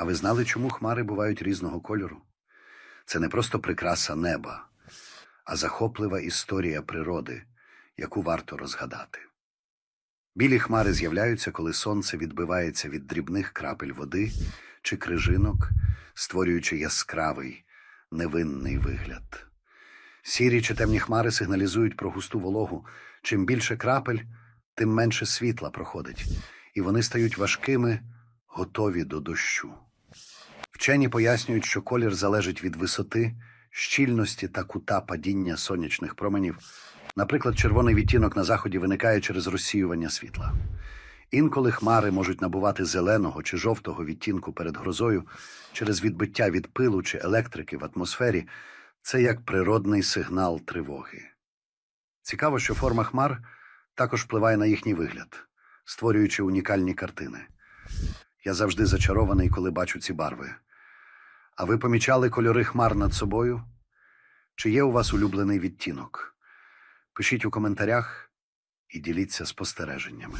А ви знали, чому хмари бувають різного кольору? Це не просто прикраса неба, а захоплива історія природи, яку варто розгадати. Білі хмари з'являються, коли сонце відбивається від дрібних крапель води чи крижинок, створюючи яскравий, невинний вигляд. Сірі чи темні хмари сигналізують про густу вологу. Чим більше крапель, тим менше світла проходить, і вони стають важкими, готові до дощу. Вчені пояснюють, що колір залежить від висоти, щільності та кута падіння сонячних променів. Наприклад, червоний відтінок на заході виникає через розсіювання світла. Інколи хмари можуть набувати зеленого чи жовтого відтінку перед грозою через відбиття від пилу чи електрики в атмосфері. Це як природний сигнал тривоги. Цікаво, що форма хмар також впливає на їхній вигляд, створюючи унікальні картини. Я завжди зачарований, коли бачу ці барви. А ви помічали кольори хмар над собою? Чи є у вас улюблений відтінок? Пишіть у коментарях і діліться спостереженнями.